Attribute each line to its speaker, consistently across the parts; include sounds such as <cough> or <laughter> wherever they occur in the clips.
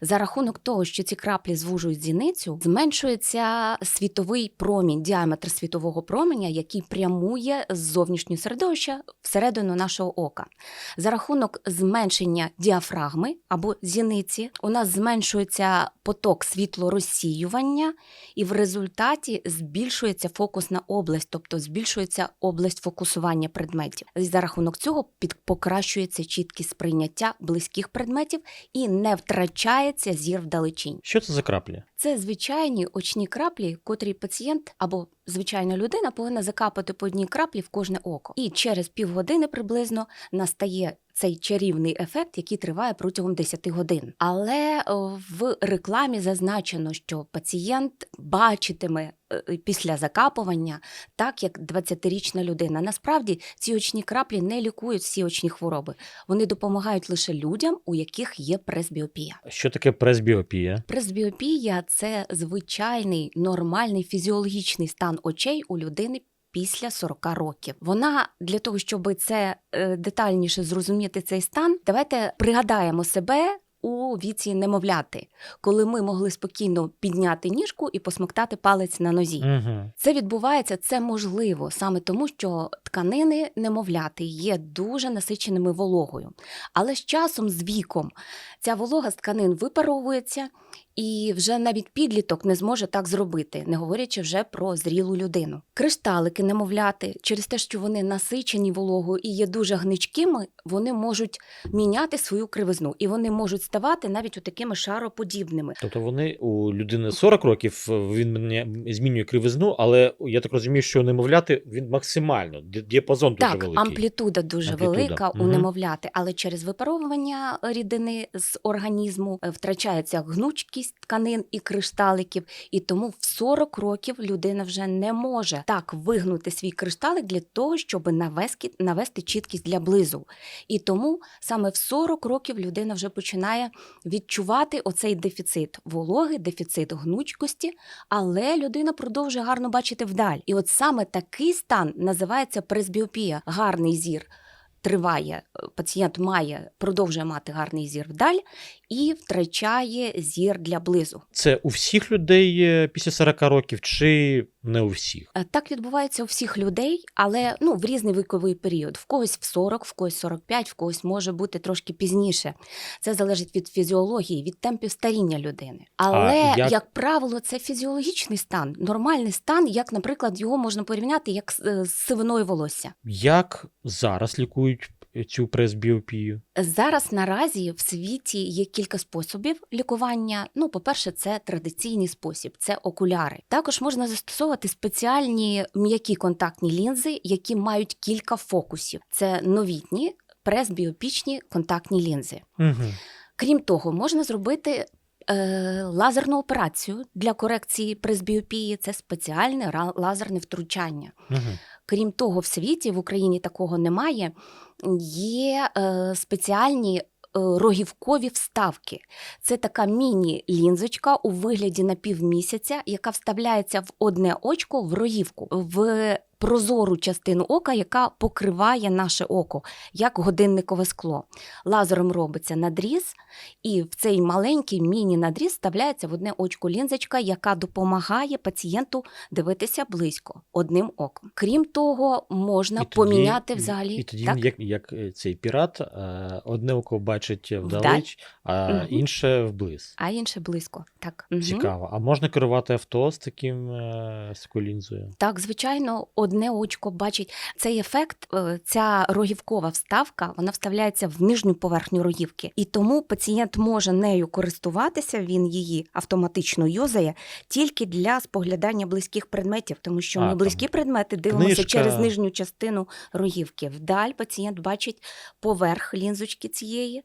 Speaker 1: За рахунок того, що ці краплі звужують зіницю, зменшується світовий промінь, діаметр світового променя, який прямує з зовнішнього середовища всередину нашого ока. За рахунок зменшення діафрагми або зіниці, у нас зменшується поток світлорозсіювання, і в результаті збільшується фокусна область, тобто збільшується область фокусування предметів. За рахунок цього під покращується чіткість сприйняття близьких предметів і не втрачається зір вдалечінь.
Speaker 2: Що це за краплі?
Speaker 1: Це звичайні очні краплі, котрі пацієнт або звичайна людина повинна закапати по одній краплі в кожне око. І через півгодини приблизно настає цей чарівний ефект, який триває протягом 10 годин. Але в рекламі зазначено, що пацієнт бачитиме е, після закапування так, як 20-річна людина. Насправді ці очні краплі не лікують всі очні хвороби. Вони допомагають лише людям, у яких є пресбіопія.
Speaker 2: Що таке пресбіопія?
Speaker 1: Пресбіопія це звичайний нормальний фізіологічний стан очей у людини. Після 40 років вона для того, щоб це е, детальніше зрозуміти цей стан, давайте пригадаємо себе у віці немовляти, коли ми могли спокійно підняти ніжку і посмоктати палець на нозі.
Speaker 2: Угу.
Speaker 1: Це відбувається, це можливо саме тому, що тканини немовляти є дуже насиченими вологою. Але з часом, з віком, ця волога з тканин випаровується, і вже навіть підліток не зможе так зробити, не говорячи вже про зрілу людину. Кришталики немовляти, через те, що вони насичені вологою і є дуже гничкими, вони можуть міняти свою кривизну, і вони можуть ставати навіть у такими шароподібними.
Speaker 2: Тобто вони у людини 40 років він мене змінює кривизну, але я так розумію, що немовляти він максимально ді- діапазон дуже
Speaker 1: Так,
Speaker 2: великий.
Speaker 1: амплітуда дуже
Speaker 2: Амплітуда,
Speaker 1: велика у немовляти, але через випаровування рідини з організму е, втрачається гнучкість тканин і кришталиків, і тому в 40 років людина вже не може так вигнути свій кришталик для того, щоб навести, навести чіткість для близу. І тому саме в 40 років людина вже починає відчувати оцей дефіцит вологи, дефіцит гнучкості, але людина продовжує гарно бачити вдаль. І от саме такий стан називається пресбіопія. Гарний зір триває, е, пацієнт має, продовжує мати гарний зір вдаль і втрачає зір для близу.
Speaker 2: Це у всіх людей е, після 40 років, чи не у всіх?
Speaker 1: Е, Так відбувається у всіх людей, але ну, в різний віковий період. В когось в 40, в когось 45, в когось може бути трошки пізніше. Це залежить від фізіології, від темпів старіння людини. Але,
Speaker 2: як-
Speaker 1: як... правило, це фізіологічний стан, нормальний стан, як, наприклад, його можна порівняти як е, з сивиною волосся.
Speaker 2: Як зараз лікують цю пресбіопію?
Speaker 1: Зараз наразі в світі є кілька способів лікування. Ну, по-перше, це традиційний спосіб, це окуляри. Також можна застосовувати спеціальні м'які контактні лінзи, які мають кілька фокусів. Це новітні пресбіопічні контактні лінзи.
Speaker 2: Угу.
Speaker 1: Крім того, можна зробити. Е, Лазерну операцію для корекції пресбіопії це спеціальне лазерне втручання.
Speaker 2: Угу.
Speaker 1: Крім того, в світі в Україні такого немає. Є е, спеціальні е, рогівкові вставки. Це така міні-лінзочка у вигляді напівмісяця, яка вставляється в одне очко в рогівку, в прозору частину ока, яка покриває наше око, як годинникове скло. Лазером робиться надріз, і в цей маленький міні-надріз вставляється в одне очко лінзочка, яка допомагає пацієнту дивитися близько одним оком. Крім того, можна поміняти взагалі.
Speaker 2: І тоді
Speaker 1: так?
Speaker 2: як, як е, цей пірат, е, одне око бачить вдалеч, а
Speaker 1: Мгм.
Speaker 2: інше вблизь.
Speaker 1: а інше близько. Так.
Speaker 2: Цікаво. А можна керувати авто з таким е, з такою лінзою?
Speaker 1: Так, звичайно, одне очко бачить цей ефект. е, Ця рогівкова вставка вона вставляється в нижню поверхню рогівки, і тому пацієнт може нею користуватися. Він її автоматично юзає тільки для споглядання близьких предметів, тому що
Speaker 2: А,
Speaker 1: ми
Speaker 2: там
Speaker 1: близькі предмети дивимося
Speaker 2: книжка.
Speaker 1: через нижню частину рогівки. Вдаль пацієнт бачить поверх лінзочки цієї.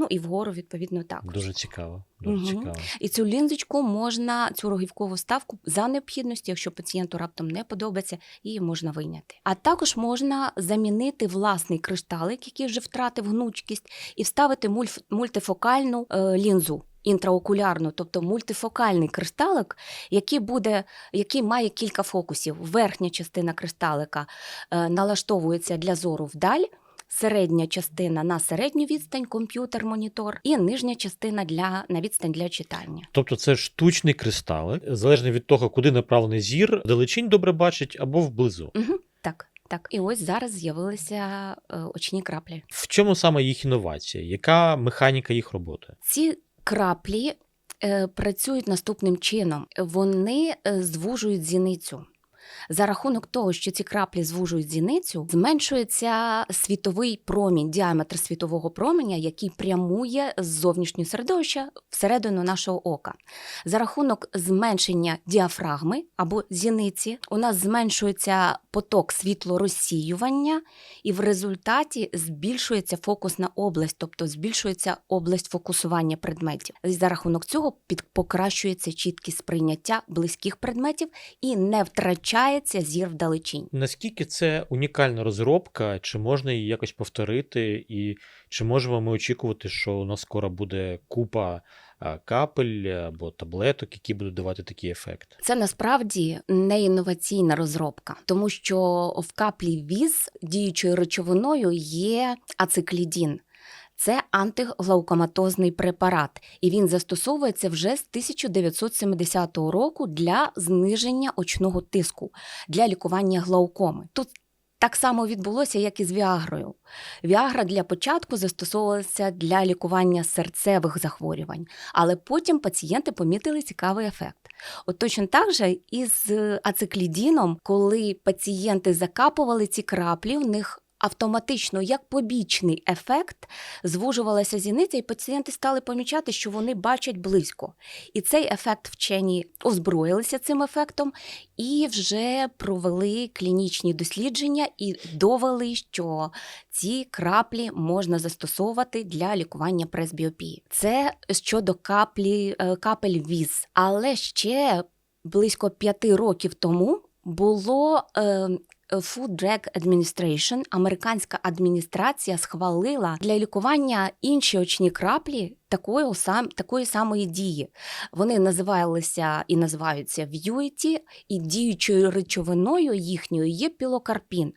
Speaker 1: Ну і вгору, відповідно, також.
Speaker 2: Дуже цікаво. Дуже
Speaker 1: Мгм.
Speaker 2: цікаво.
Speaker 1: І цю лінзочку можна, цю рогівкову ставку за необхідності, якщо пацієнту раптом не подобається, її можна вийняти. А також можна замінити власний кришталик, який вже втратив гнучкість, і вставити мульф- мультифокальну е, лінзу. Інтраокулярну, тобто мультифокальний кришталик, який буде, який має кілька фокусів. Верхня частина кришталика е, налаштовується для зору вдаль, середня частина на середню відстань, комп'ютер, монітор, і нижня частина для на відстань для читання.
Speaker 2: Тобто це штучний кристали, залежно від того, куди направлений зір, далечінь добре бачить або вблизу.
Speaker 1: Угу, так, так. І ось зараз з'явилися е, очні краплі.
Speaker 2: В чому саме їх інновація? Яка механіка їх роботи?
Speaker 1: Ці краплі е, працюють наступним чином: вони е, звужують зіницю. За рахунок того, що ці краплі звужують зіницю, зменшується світовий промінь, діаметр світового променя, який прямує з зовнішнього середовища всередину нашого ока. За рахунок зменшення діафрагми або зіниці, у нас зменшується поток світлорозсіювання, і в результаті збільшується фокусна область, тобто збільшується область фокусування предметів. За рахунок цього покращується чіткість сприйняття близьких предметів і не втрачається зір вдалечінь.
Speaker 2: Наскільки це унікальна розробка, чи можна її якось повторити, і чи можемо ми очікувати, що у нас скоро буде купа капель або таблеток, які будуть давати такий ефект?
Speaker 1: Це насправді не інноваційна розробка, тому що в каплі віз діючою речовиною є ациклідін. Це антиглаукоматозний препарат, і він застосовується вже з 1970 року для зниження очного тиску для лікування глаукоми. Тут так само відбулося, як і з Віагрою. Віагра для початку застосовувалася для лікування серцевих захворювань, але потім пацієнти помітили цікавий ефект. От точно так же і з ациклідіном, коли пацієнти закапували ці краплі, у них автоматично, як побічний ефект, звужувалася зіниця, і пацієнти стали помічати, що вони бачать близько. І цей ефект вчені озброїлися цим ефектом і вже провели клінічні дослідження і довели, що ці краплі можна застосовувати для лікування пресбіопії. Це щодо каплі, е, капель віз. Але ще близько п'яти років тому було. Е, Food Drug Administration, американська адміністрація схвалила для лікування інші очні краплі такої, сам, такої самої дії. Вони називалися і називаються В'юіті, і діючою речовиною їхньою є пілокарпін.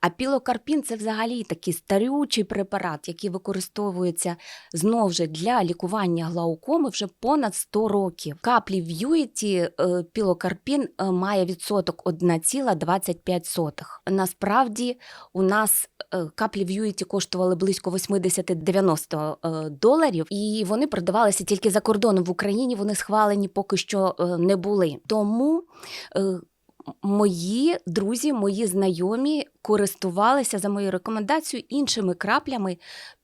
Speaker 1: А пілокарпін це взагалі такий старючий препарат, який використовується знову ж для лікування глаукоми вже понад 100 років. Каплі в Юїті е, пілокарпін е, має відсоток 1,25. Насправді у нас е, каплі в Юїті коштували близько 80-90 е, доларів, і вони продавалися тільки за кордоном. В Україні вони схвалені поки що не були. Тому мої друзі, мої знайомі користувалися за моєю рекомендацією іншими краплями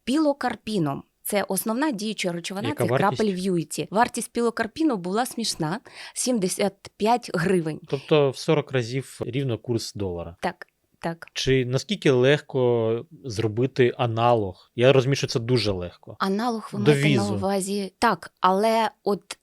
Speaker 1: пілокарпіном. Це основна діюча речовина
Speaker 2: Яка
Speaker 1: цих
Speaker 2: вартість?
Speaker 1: крапель в Юїті. Вартість пілокарпіну була смішна 75 гривень.
Speaker 2: Тобто в 40 разів рівно курс долара.
Speaker 1: Так, так.
Speaker 2: Чи наскільки легко зробити аналог? Я розумію, що це дуже легко.
Speaker 1: Аналог ви маєте на увазі. Так, але от.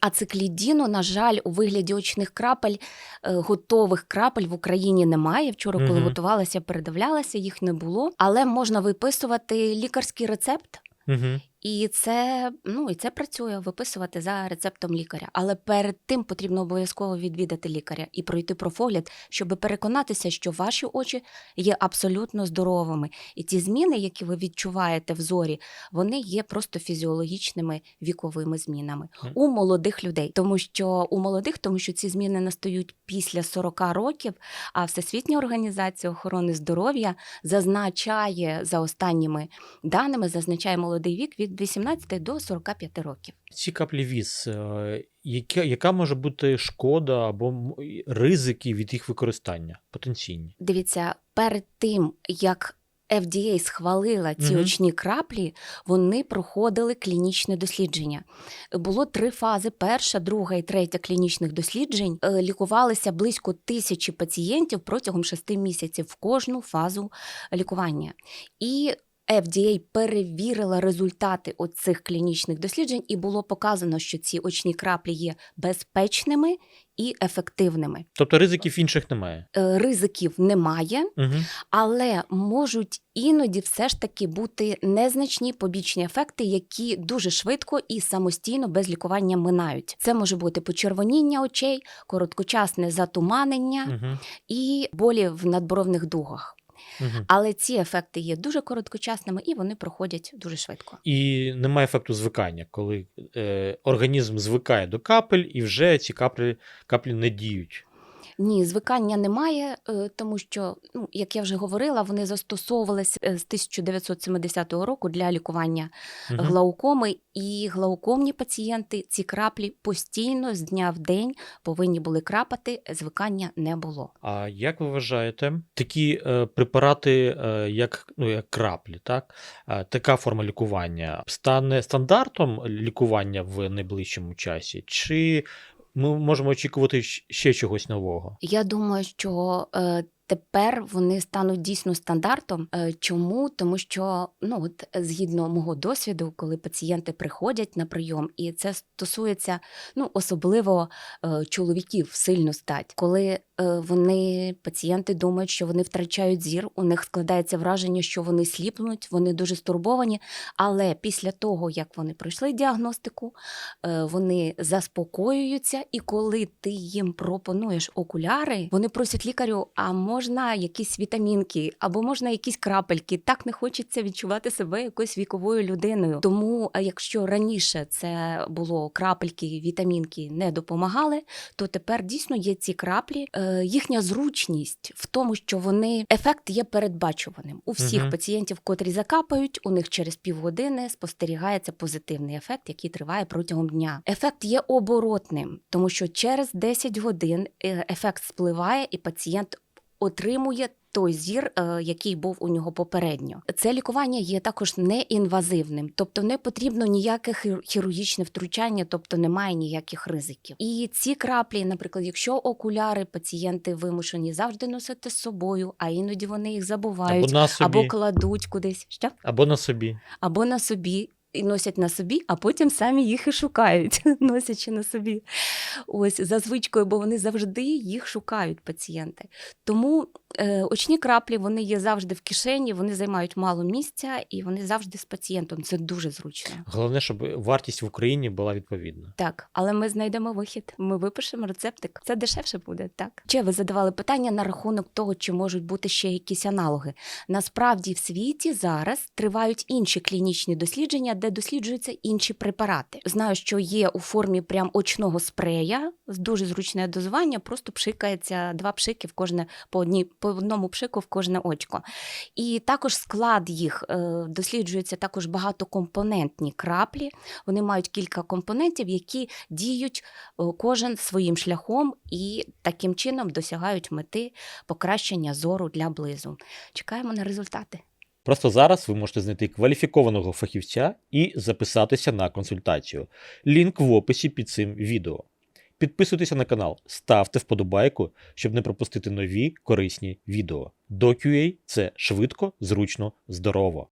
Speaker 1: Ациклідіну, на жаль, у вигляді очних крапель, е, готових крапель в Україні немає. Вчора, коли
Speaker 2: угу.
Speaker 1: готувалася, передивлялася, їх не було. Але можна виписувати лікарський рецепт,
Speaker 2: Угу.
Speaker 1: І це, ну, і це працює виписувати за рецептом лікаря. Але перед тим потрібно обов'язково відвідати лікаря і пройти профогляд, щоб переконатися, що ваші очі є абсолютно здоровими. І ті зміни, які ви відчуваєте в зорі, вони є просто фізіологічними віковими змінами у молодих людей. Тому що у молодих, тому що ці зміни настають після 40 років. А Всесвітня організація охорони здоров'я зазначає за останніми даними, зазначає молодий вік від 18 до 45 років.
Speaker 2: Ці каплі віз, е, яка, яка може бути шкода або ризики від їх використання потенційні?
Speaker 1: Дивіться, перед тим як FDA схвалила ці
Speaker 2: Мгм.
Speaker 1: очні краплі, вони проходили клінічне дослідження. Було три фази: перша, друга і третя клінічних досліджень. Е, Лікувалися близько тисячі пацієнтів протягом шести місяців в кожну фазу лікування. І FDA перевірила результати оцих клінічних досліджень, і було показано, що ці очні краплі є безпечними і ефективними.
Speaker 2: Тобто ризиків інших немає.
Speaker 1: Е, Ризиків немає,
Speaker 2: Угу.
Speaker 1: але можуть іноді все ж таки бути незначні побічні ефекти, які дуже швидко і самостійно без лікування минають. Це може бути почервоніння очей, короткочасне затуманення
Speaker 2: Угу.
Speaker 1: і болі в надборовних дугах. Але ці ефекти є дуже короткочасними і вони проходять дуже швидко.
Speaker 2: І немає ефекту звикання, коли е, організм звикає до капель, і вже ці каплі, каплі не діють.
Speaker 1: Ні, звикання немає, е, тому що, ну, як я вже говорила, вони застосовувалися е, з 1970 року для лікування
Speaker 2: Мгм.
Speaker 1: глаукоми, і глаукомні пацієнти ці краплі постійно з дня в день повинні були крапати, звикання не було.
Speaker 2: А як ви вважаєте, такі е, препарати, е, як, ну, як краплі, так? Е, така форма лікування стане стандартом лікування в найближчому часі? Чи ми можемо очікувати ще чогось нового?
Speaker 1: Я думаю, що е, тепер вони стануть дійсно стандартом. Е, чому? Тому що ну от згідно мого досвіду, коли пацієнти приходять на прийом, і це стосується ну особливо е, чоловіків в сильну стать, коли е, вони пацієнти думають, що вони втрачають зір, у них складається враження, що вони сліпнуть, вони дуже стурбовані. Але після того, як вони пройшли діагностику, вони заспокоюються, і коли ти їм пропонуєш окуляри, вони просять лікарю: а можна якісь вітамінки, або можна якісь крапельки. Так не хочеться відчувати себе якоюсь віковою людиною. Тому, якщо раніше це було крапельки, вітамінки не допомагали, то тепер дійсно є ці краплі. Е, їхня зручність в тому, що вони ефект є передбачуваним у всіх
Speaker 2: Мгм.
Speaker 1: пацієнтів, котрі закапають, у них через півгодини спостерігається позитивний ефект, який триває протягом дня. Ефект є оборотним, тому що через 10 годин е, ефект спливає, і пацієнт отримує. Той зір, е, який був у нього попередньо, це лікування є також неінвазивним, тобто не потрібно ніяке хірургічне втручання, тобто немає ніяких ризиків. І ці краплі, наприклад, якщо окуляри пацієнти вимушені завжди носити з собою, а іноді вони їх забувають
Speaker 2: Або на собі,
Speaker 1: або кладуть кудись, що
Speaker 2: або на собі.
Speaker 1: або на собі. І носять на собі, а потім самі їх і шукають, <laughs> носячи на собі. Ось за звичкою, бо вони завжди їх шукають пацієнти. Тому е, очні краплі вони є завжди в кишені, вони займають мало місця і вони завжди з пацієнтом. Це дуже зручно.
Speaker 2: Головне, щоб вартість в Україні була відповідна.
Speaker 1: Так, але ми знайдемо вихід. Ми випишемо рецептик. Це дешевше буде, так. Ще ви задавали питання на рахунок того, чи можуть бути ще якісь аналоги. Насправді в світі зараз тривають інші клінічні дослідження, де досліджуються інші препарати. Знаю, що є у формі прям очного спрея дуже зручне дозування, просто пшикається два пшики в кожне по одній по одному пшику в кожне очко. І також склад їх е, досліджується також багатокомпонентні краплі. Вони мають кілька компонентів, які діють е, кожен своїм шляхом і таким чином досягають мети покращення зору для близу. Чекаємо на результати.
Speaker 2: Просто зараз ви можете знайти кваліфікованого фахівця і записатися на консультацію. Лінк в описі під цим відео. Підписуйтеся на канал, ставте вподобайку, щоб не пропустити нові корисні відео. DoQA – це швидко, зручно, здорово.